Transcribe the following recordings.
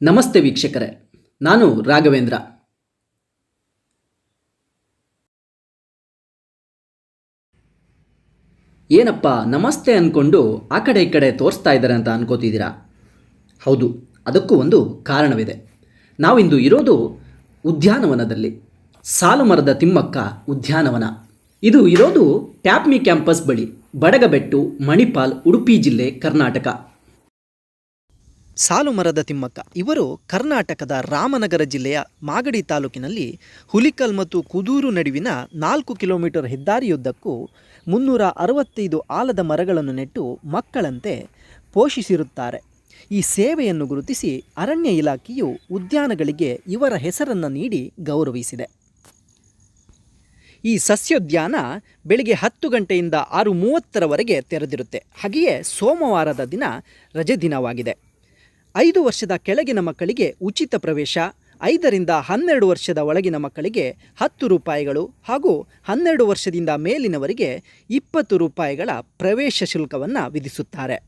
ನಮಸ್ತೆ ವೀಕ್ಷಕರೇ, ನಾನು ರಾಘವೇಂದ್ರ. ಏನಪ್ಪ, ನಮಸ್ತೆ ಅಂದ್ಕೊಂಡು ಆ ಕಡೆ ಈ ಕಡೆ ತೋರಿಸ್ತಾ ಇದ್ದಾರೆ ಅಂತ ಅನ್ಕೋತಿದ್ದೀರಾ? ಹೌದು, ಅದಕ್ಕೂ ಒಂದು ಕಾರಣವಿದೆ. ನಾವಿಂದು ಇರೋದು ಉದ್ಯಾನವನದಲ್ಲಿ. ಸಾಲು ಮರದ ತಿಮ್ಮಕ್ಕ ಉದ್ಯಾನವನ. ಇದು ಇರೋದು ಟ್ಯಾಪ್ಮಿ ಕ್ಯಾಂಪಸ್ ಬಳಿ, ಬಡಗಬೆಟ್ಟು, ಮಣಿಪಾಲ್, ಉಡುಪಿ ಜಿಲ್ಲೆ ಕರ್ನಾಟಕ. ಸಾಲು ಮರದ ತಿಮ್ಮಕ್ಕ. ಇವರು ಕರ್ನಾಟಕದ ರಾಮನಗರ ಜಿಲ್ಲೆಯ ಮಾಗಡಿ ತಾಲೂಕಿನಲ್ಲಿ ಹುಲಿಕಲ್ ಮತ್ತು ಕುದೂರು ನಡುವಿನ ನಾಲ್ಕು ಕಿಲೋಮೀಟರ್ ಹೆದ್ದಾರಿಯುದ್ದಕ್ಕೂ ಮುನ್ನೂರ ಅರವತ್ತೈದು ಆಲದ ಮರಗಳನ್ನು ನೆಟ್ಟು ಮಕ್ಕಳಂತೆ ಪೋಷಿಸಿರುತ್ತಾರೆ. ಈ ಸೇವೆಯನ್ನು ಗುರುತಿಸಿ ಅರಣ್ಯ ಇಲಾಖೆಯು ಉದ್ಯಾನಗಳಿಗೆ ಇವರ ಹೆಸರನ್ನು ನೀಡಿ ಗೌರವಿಸಿದೆ. ಈ ಸಸ್ಯೋದ್ಯಾನ ಬೆಳಿಗ್ಗೆ ಹತ್ತು ಗಂಟೆಯಿಂದ ಆರು ಮೂವತ್ತರವರೆಗೆ ತೆರೆದಿರುತ್ತೆ. ಹಾಗೆಯೇ ಸೋಮವಾರದ ದಿನ ರಜೆ ದಿನವಾಗಿದೆ. ಐದು ವರ್ಷದ ಕೆಳಗಿನ ಮಕ್ಕಳಿಗೆ ಉಚಿತ ಪ್ರವೇಶ, ಐದರಿಂದ ಹನ್ನೆರಡು ವರ್ಷದ ಒಳಗಿನ ಮಕ್ಕಳಿಗೆ ಹತ್ತು ರೂಪಾಯಿಗಳು ಹಾಗೂ ಹನ್ನೆರಡು ವರ್ಷದಿಂದ ಮೇಲಿನವರಿಗೆ ಇಪ್ಪತ್ತು ರೂಪಾಯಿಗಳ ಪ್ರವೇಶ ಶುಲ್ಕವನ್ನು ವಿಧಿಸುತ್ತಾರೆ.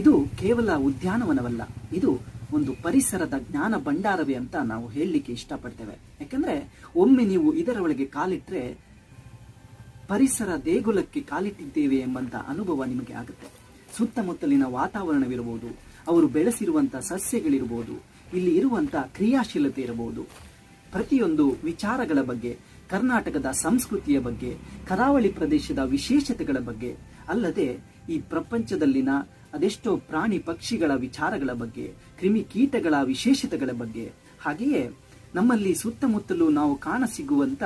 ಇದು ಕೇವಲ ಉದ್ಯಾನವನವಲ್ಲ, ಇದು ಒಂದು ಪರಿಸರದ ಜ್ಞಾನ ಭಂಡಾರವೇ ಅಂತ ನಾವು ಹೇಳಲಿಕ್ಕೆ ಇಷ್ಟಪಡ್ತೇವೆ. ಯಾಕಂದ್ರೆ, ಒಮ್ಮೆ ನೀವು ಇದರ ಒಳಗೆ ಕಾಲಿಟ್ರೆ ಪರಿಸರ ದೇಗುಲಕ್ಕೆ ಕಾಲಿಟ್ಟಿದ್ದೇವೆ ಎಂಬಂತ ಅನುಭವ ನಿಮಗೆ ಆಗುತ್ತೆ. ಸುತ್ತಮುತ್ತಲಿನ ವಾತಾವರಣವಿರಬಹುದು, ಅವರು ಬೆಳೆಸಿರುವಂತ ಸಸ್ಯಗಳಿರಬಹುದು, ಇಲ್ಲಿ ಇರುವಂತ ಕ್ರಿಯಾಶೀಲತೆ ಇರಬಹುದು. ಪ್ರತಿಯೊಂದು ವಿಚಾರಗಳ ಬಗ್ಗೆ, ಕರ್ನಾಟಕದ ಸಂಸ್ಕೃತಿಯ ಬಗ್ಗೆ, ಕರಾವಳಿ ಪ್ರದೇಶದ ವಿಶೇಷತೆಗಳ ಬಗ್ಗೆ, ಅಲ್ಲದೆ ಈ ಪ್ರಪಂಚದಲ್ಲಿನ ಅದೆಷ್ಟೋ ಪ್ರಾಣಿ ಪಕ್ಷಿಗಳ ವಿಚಾರಗಳ ಬಗ್ಗೆ, ಕ್ರಿಮಿ ಕೀಟಗಳ ವಿಶೇಷತೆಗಳ ಬಗ್ಗೆ. ಹಾಗೆಯೇ ನಮ್ಮಲ್ಲಿ ಸುತ್ತಮುತ್ತಲು ನಾವು ಕಾಣಸಿಗುವಂತ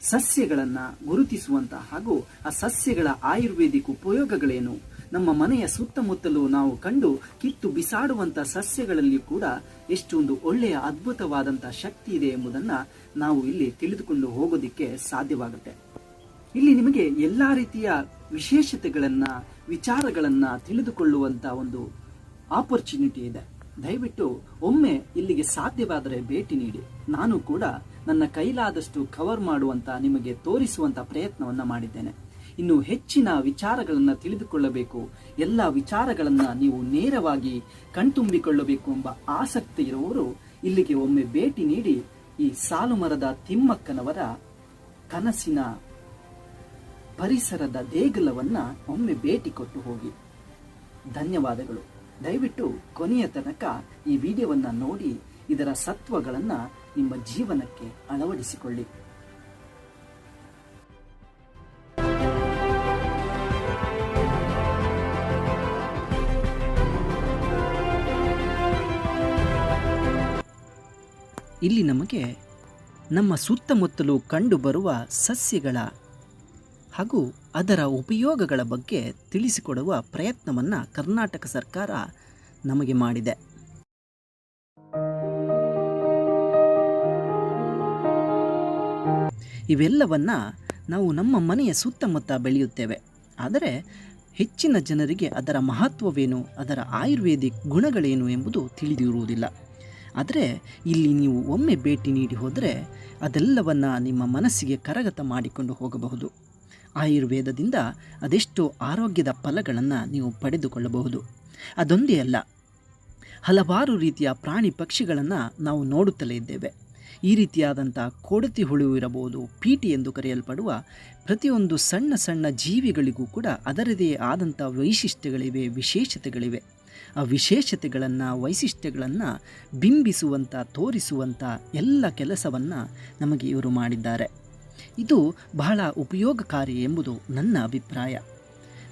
ಸಸ್ಯಗಳನ್ನ ಗುರುತಿಸುವಂತ ಹಾಗೂ ಆ ಸಸ್ಯಗಳ ಆಯುರ್ವೇದಿಕ್ ಉಪಯೋಗಗಳೇನು? ನಮ್ಮ ಮನೆಯ ಸುತ್ತಮುತ್ತಲು ನಾವು ಕಂಡು ಕಿತ್ತು ಬಿಸಾಡುವಂತ ಸಸ್ಯಗಳಲ್ಲಿ ಕೂಡ ಎಷ್ಟೊಂದು ಒಳ್ಳೆಯ ಅದ್ಭುತವಾದಂತ ಶಕ್ತಿ ಇದೆ ಎಂಬುದನ್ನ ನಾವು ಇಲ್ಲಿ ತಿಳಿದುಕೊಂಡು ಹೋಗೋದಿಕ್ಕೆ ಸಾಧ್ಯವಾಗುತ್ತೆ. ಇಲ್ಲಿ ನಿಮಗೆ ಎಲ್ಲಾ ರೀತಿಯ ವಿಶೇಷತೆಗಳನ್ನ ವಿಚಾರಗಳನ್ನ ತಿಳಿದುಕೊಳ್ಳುವಂಥ ಒಂದು ಆಪರ್ಚುನಿಟಿ ಇದೆ. ದಯವಿಟ್ಟು ಒಮ್ಮೆ ಇಲ್ಲಿಗೆ ಸಾಧ್ಯವಾದರೆ ಭೇಟಿ ನೀಡಿ. ನಾನು ಕೂಡ ನನ್ನ ಕೈಲಾದಷ್ಟು ಕವರ್ ಮಾಡುವಂಥ ನಿಮಗೆ ತೋರಿಸುವಂಥ ಪ್ರಯತ್ನವನ್ನು ಮಾಡಿದ್ದೇನೆ. ಇನ್ನು ಹೆಚ್ಚಿನ ವಿಚಾರಗಳನ್ನು ತಿಳಿದುಕೊಳ್ಳಬೇಕು. ಎಲ್ಲ ವಿಚಾರಗಳನ್ನು ನೀವು ನೇರವಾಗಿ ಕಣ್ತುಂಬಿಕೊಳ್ಳಬೇಕು ಎಂಬ ಆಸಕ್ತಿ ಇರುವವರು ಇಲ್ಲಿಗೆ ಒಮ್ಮೆ ಭೇಟಿ ನೀಡಿ ಈ ಸಾಲು ಮರದ ತಿಮ್ಮಕ್ಕನವರ ಕನಸಿನ ಪರಿಸರದ ದೇಗುಲವನ್ನ ಒಮ್ಮೆ ಭೇಟಿ ಕೊಟ್ಟು ಹೋಗಿ. ಧನ್ಯವಾದಗಳು. ದಯವಿಟ್ಟು ಕೊನೆಯ ತನಕ ಈ ವಿಡಿಯೋವನ್ನ ನೋಡಿ ಇದರ ಸತ್ವಗಳನ್ನ ನಿಮ್ಮ ಜೀವನಕ್ಕೆ ಅಳವಡಿಸಿಕೊಳ್ಳಿ. ಇಲ್ಲಿ ನಮಗೆ ನಮ್ಮ ಸುತ್ತಮುತ್ತಲು ಕಂಡುಬರುವ ಸಸ್ಯಗಳ ಹಾಗೂ ಅದರ ಉಪಯೋಗಗಳ ಬಗ್ಗೆ ತಿಳಿಸಿಕೊಡುವ ಪ್ರಯತ್ನವನ್ನು ಕರ್ನಾಟಕ ಸರ್ಕಾರ ನಮಗೆ ಮಾಡಿದೆ. ಇವೆಲ್ಲವನ್ನ ನಾವು ನಮ್ಮ ಮನೆಯ ಸುತ್ತಮುತ್ತ ಬೆಳೆಯುತ್ತೇವೆ. ಆದರೆ ಹೆಚ್ಚಿನ ಜನರಿಗೆ ಅದರ ಮಹತ್ವವೇನು, ಅದರ ಆಯುರ್ವೇದಿಕ್ ಗುಣಗಳೇನು ಎಂಬುದು ತಿಳಿದಿರುವುದಿಲ್ಲ. ಆದರೆ ಇಲ್ಲಿ ನೀವು ಒಮ್ಮೆ ಭೇಟಿ ನೀಡಿ ಹೋದರೆ ಅದೆಲ್ಲವನ್ನು ನಿಮ್ಮ ಮನಸ್ಸಿಗೆ ಕರಗತ ಮಾಡಿಕೊಂಡು ಹೋಗಬಹುದು. ಆಯುರ್ವೇದದಿಂದ ಅದೆಷ್ಟೋ ಆರೋಗ್ಯದ ಫಲಗಳನ್ನು ನೀವು ಪಡೆದುಕೊಳ್ಳಬಹುದು. ಅದೊಂದೇ ಅಲ್ಲ, ಹಲವಾರು ರೀತಿಯ ಪ್ರಾಣಿ ಪಕ್ಷಿಗಳನ್ನು ನಾವು ನೋಡುತ್ತಲೇ ಇದ್ದೇವೆ. ಈ ರೀತಿಯಾದಂಥ ಕೊಡತಿ ಹುಳು ಇರಬಹುದು, ಪೀಟಿ ಎಂದು ಕರೆಯಲ್ಪಡುವ ಪ್ರತಿಯೊಂದು ಸಣ್ಣ ಸಣ್ಣ ಜೀವಿಗಳಿಗೂ ಕೂಡ ಅದರದೇ ಆದಂಥ ವೈಶಿಷ್ಟ್ಯಗಳಿವೆ, ವಿಶೇಷತೆಗಳಿವೆ. ಆ ವಿಶೇಷತೆಗಳನ್ನು, ವೈಶಿಷ್ಟ್ಯಗಳನ್ನು ಬಿಂಬಿಸುವಂಥ ತೋರಿಸುವಂಥ ಎಲ್ಲ ಕೆಲಸವನ್ನು ನಮಗೆ ಇವರು ಮಾಡಿದ್ದಾರೆ. ಇದು ಬಹಳ ಉಪಯೋಗಕಾರಿ ಎಂಬುದು ನನ್ನ ಅಭಿಪ್ರಾಯ.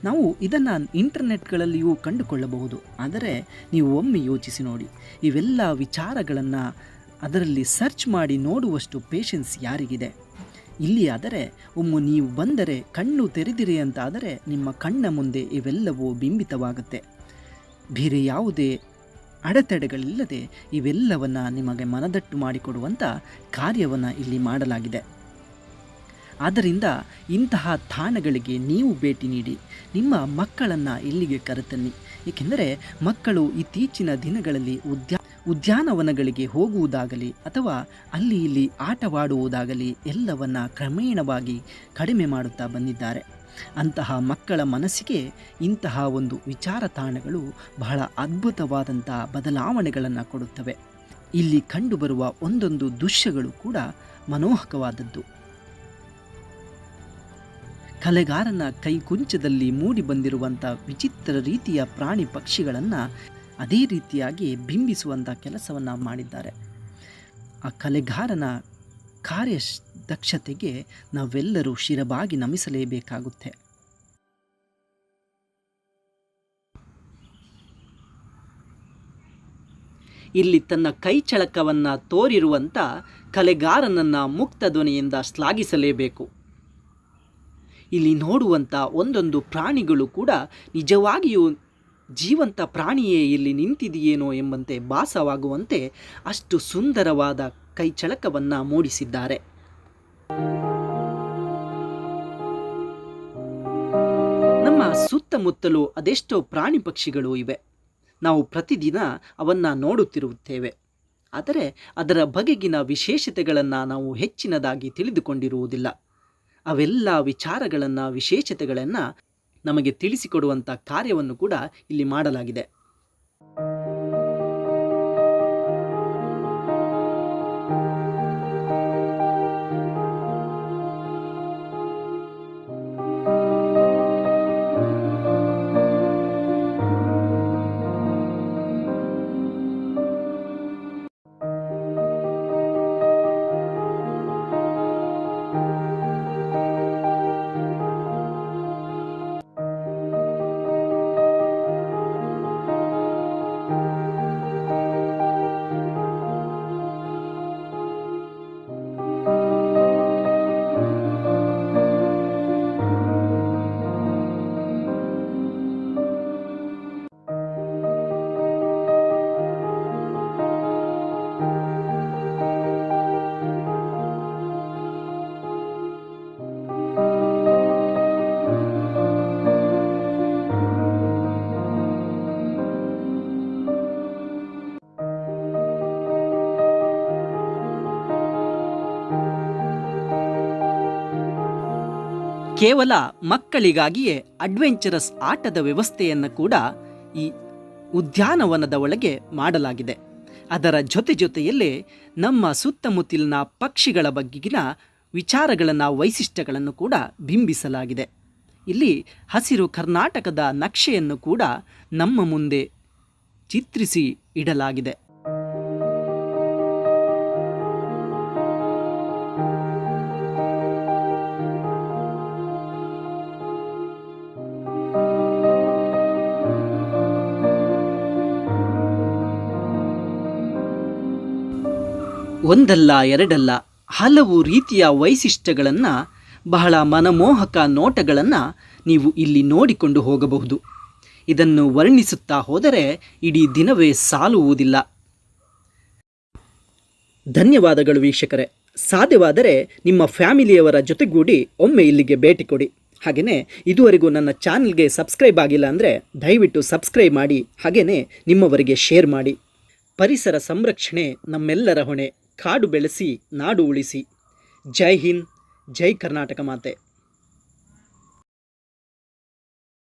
ನಾವು ಇದನ್ನು ಇಂಟರ್ನೆಟ್ಗಳಲ್ಲಿಯೂ ಕಂಡುಕೊಳ್ಳಬಹುದು. ಆದರೆ ನೀವು ಒಮ್ಮೆ ಯೋಚಿಸಿ ನೋಡಿ. ಇವೆಲ್ಲ ವಿಚಾರಗಳನ್ನು ಅದರಲ್ಲಿ ಸರ್ಚ್ ಮಾಡಿ ನೋಡುವಷ್ಟು ಪೇಷನ್ಸ್ ಯಾರಿಗಿದೆ? ಇಲ್ಲಿ ಆದರೆ, ಒಮ್ಮೆ ನೀವು ಬಂದರೆ ಕಣ್ಣು ತೆರೆದಿರಿ ಅಂತಾದರೆ ನಿಮ್ಮ ಕಣ್ಣ ಮುಂದೆ ಇವೆಲ್ಲವೂ ಬಿಂಬಿತವಾಗುತ್ತೆ. ಬೇರೆ ಯಾವುದೇ ಅಡೆತಡೆಗಳಿಲ್ಲದೆ ಇವೆಲ್ಲವನ್ನು ನಿಮಗೆ ಮನದಟ್ಟು ಮಾಡಿಕೊಡುವಂಥ ಕಾರ್ಯವನ್ನು ಇಲ್ಲಿ ಮಾಡಲಾಗಿದೆ. ಆದ್ದರಿಂದ ಇಂತಹ ತಾಣಗಳಿಗೆ ನೀವು ಭೇಟಿ ನೀಡಿ. ನಿಮ್ಮ ಮಕ್ಕಳನ್ನು ಇಲ್ಲಿಗೆ ಕರೆತನ್ನಿ. ಏಕೆಂದರೆ ಮಕ್ಕಳು ಇತ್ತೀಚಿನ ದಿನಗಳಲ್ಲಿ ಉದ್ಯಾ, ಉದ್ಯಾನವನಗಳಿಗೆ ಹೋಗುವುದಾಗಲಿ ಅಥವಾ ಅಲ್ಲಿ ಇಲ್ಲಿ ಆಟವಾಡುವುದಾಗಲಿ ಎಲ್ಲವನ್ನ ಕ್ರಮೇಣವಾಗಿ ಕಡಿಮೆ ಮಾಡುತ್ತಾ ಬಂದಿದ್ದಾರೆ. ಅಂತಹ ಮಕ್ಕಳ ಮನಸ್ಸಿಗೆ ಇಂತಹ ಒಂದು ವಿಚಾರ ತಾಣಗಳು ಬಹಳ ಅದ್ಭುತವಾದಂತಹ ಬದಲಾವಣೆಗಳನ್ನು ಕೊಡುತ್ತವೆ. ಇಲ್ಲಿ ಕಂಡುಬರುವ ಒಂದೊಂದು ದೃಶ್ಯಗಳು ಕೂಡ ಮನೋಹಕವಾದದ್ದು. ಕಲೆಗಾರನ ಕೈಕುಂಚದಲ್ಲಿ ಮೂಡಿ ಬಂದಿರುವಂಥ ವಿಚಿತ್ರ ರೀತಿಯ ಪ್ರಾಣಿ ಪಕ್ಷಿಗಳನ್ನು ಅದೇ ರೀತಿಯಾಗಿ ಬಿಂಬಿಸುವಂಥ ಕೆಲಸವನ್ನು ಮಾಡಿದ್ದಾರೆ. ಆ ಕಲೆಗಾರನ ಕಾರ್ಯ ದಕ್ಷತೆಗೆ ನಾವೆಲ್ಲರೂ ಶಿರಬಾಗಿ ನಮಿಸಲೇಬೇಕಾಗುತ್ತೆ. ಇಲ್ಲಿ ತನ್ನ ಕೈ ಚಳಕವನ್ನು ತೋರಿರುವಂಥ ಕಲೆಗಾರನನ್ನು ಮುಕ್ತ ಧ್ವನಿಯಿಂದ ಶ್ಲಾಘಿಸಲೇಬೇಕು. ಇಲ್ಲಿ ನೋಡುವಂಥ ಒಂದೊಂದು ಪ್ರಾಣಿಗಳು ಕೂಡ ನಿಜವಾಗಿಯೂ ಜೀವಂತ ಪ್ರಾಣಿಯೇ ಇಲ್ಲಿ ನಿಂತಿದೆಯೇನೋ ಎಂಬಂತೆ ಭಾಸವಾಗುವಂತೆ ಅಷ್ಟು ಸುಂದರವಾದ ಕೈಚಳಕವನ್ನು ಮೂಡಿಸಿದ್ದಾರೆ. ನಮ್ಮ ಸುತ್ತಮುತ್ತಲೂ ಅದೆಷ್ಟೋ ಪ್ರಾಣಿ ಪಕ್ಷಿಗಳು ಇವೆ. ನಾವು ಪ್ರತಿದಿನ ಅವನ್ನು ನೋಡುತ್ತಿರುತ್ತೇವೆ. ಆದರೆ ಅದರ ಬಗೆಗಿನ ವಿಶೇಷತೆಗಳನ್ನು ನಾವು ಹೆಚ್ಚಿನದಾಗಿ ತಿಳಿದುಕೊಂಡಿರುವುದಿಲ್ಲ. ಅವೆಲ್ಲ ವಿಚಾರಗಳನ್ನು ವಿಶೇಷತೆಗಳನ್ನು ನಮಗೆ ತಿಳಿಸಿಕೊಡುವಂಥ ಕಾರ್ಯವನ್ನು ಕೂಡ ಇಲ್ಲಿ ಮಾಡಲಾಗಿದೆ. ಕೇವಲ ಮಕ್ಕಳಿಗಾಗಿಯೇ ಅಡ್ವೆಂಚರಸ್ ಆಟದ ವ್ಯವಸ್ಥೆಯನ್ನು ಕೂಡ ಈ ಉದ್ಯಾನವನದ ಒಳಗೆ ಮಾಡಲಾಗಿದೆ. ಅದರ ಜೊತೆ ಜೊತೆಯಲ್ಲೇ ನಮ್ಮ ಸುತ್ತಮುತ್ತಲಿನ ಪಕ್ಷಿಗಳ ಬಗೆಗಿನ ವಿಚಾರಗಳನ್ನು, ವೈಶಿಷ್ಟ್ಯಗಳನ್ನು ಕೂಡ ಬಿಂಬಿಸಲಾಗಿದೆ. ಇಲ್ಲಿ ಹಸಿರು ಕರ್ನಾಟಕದ ನಕ್ಷೆಯನ್ನು ಕೂಡ ನಮ್ಮ ಮುಂದೆ ಚಿತ್ರಿಸಿ ಇಡಲಾಗಿದೆ. ಒಂದಲ್ಲ, ಎರಡಲ್ಲ, ಹಲವು ರೀತಿಯ ವೈಶಿಷ್ಟ್ಯಗಳನ್ನು, ಬಹಳ ಮನಮೋಹಕ ನೋಟಗಳನ್ನು ನೀವು ಇಲ್ಲಿ ನೋಡಿಕೊಂಡು ಹೋಗಬಹುದು. ಇದನ್ನು ವರ್ಣಿಸುತ್ತಾ ಹೋದರೆ ಇಡೀ ದಿನವೇ ಸಾಲುವುದಿಲ್ಲ. ಧನ್ಯವಾದಗಳು ವೀಕ್ಷಕರೇ. ಸಾಧ್ಯವಾದರೆ ನಿಮ್ಮ ಫ್ಯಾಮಿಲಿಯವರ ಜೊತೆಗೂಡಿ ಒಮ್ಮೆ ಇಲ್ಲಿಗೆ ಭೇಟಿ ಕೊಡಿ. ಹಾಗೆಯೇ ಇದುವರೆಗೂ ನನ್ನ ಚಾನಲ್ಗೆ ಸಬ್ಸ್ಕ್ರೈಬ್ ಆಗಿಲ್ಲ ಅಂದರೆ ದಯವಿಟ್ಟು ಸಬ್ಸ್ಕ್ರೈಬ್ ಮಾಡಿ ಹಾಗೆಯೇ ನಿಮ್ಮವರಿಗೆ ಶೇರ್ ಮಾಡಿ. ಪರಿಸರ ಸಂರಕ್ಷಣೆ ನಮ್ಮೆಲ್ಲರ ಹೊಣೆ. ಕಾಡು ಬೆಳೆಸಿ ನಾಡು ಉಳಿಸಿ. ಜೈ ಹಿಂದ್ ಜೈ ಕರ್ನಾಟಕ ಮಾತೆ.